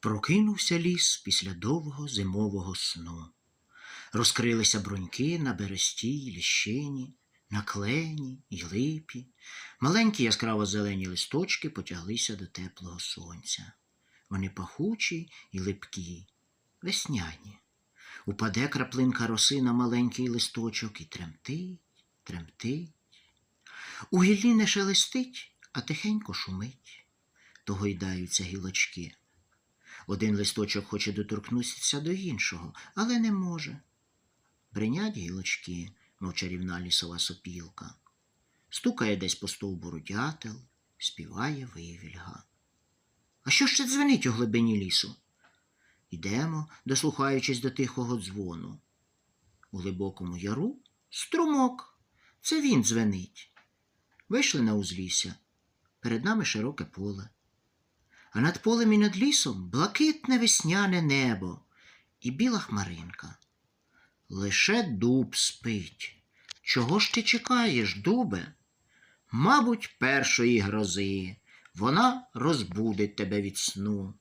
Прокинувся ліс після довгого зимового сну. Розкрилися бруньки на бересті й ліщині, на клені й липі. Маленькі яскраво зелені листочки потяглися до теплого сонця. Вони пахучі й липкі, весняні. Упаде краплинка роси на маленький листочок і тремтить, тремтить. У гіллі не шелестить, а тихенько шумить. То гойдаються гілочки. Один листочок хоче доторкнутися до іншого, але не може. Бринять гілочки, мов чарівна лісова сопілка. Стукає десь по стовбуру дятел, співає вивільга. А що ще дзвенить у глибині лісу? Йдемо, дослухаючись до тихого дзвону. У глибокому яру струмок. Це він дзвенить. Вийшли на узлісся. Перед нами широке поле. А над полем і над лісом блакитне весняне небо і біла хмаринка. Лише дуб спить. Чого ж ти чекаєш, дубе? Мабуть, першої грози. Вона розбудить тебе від сну.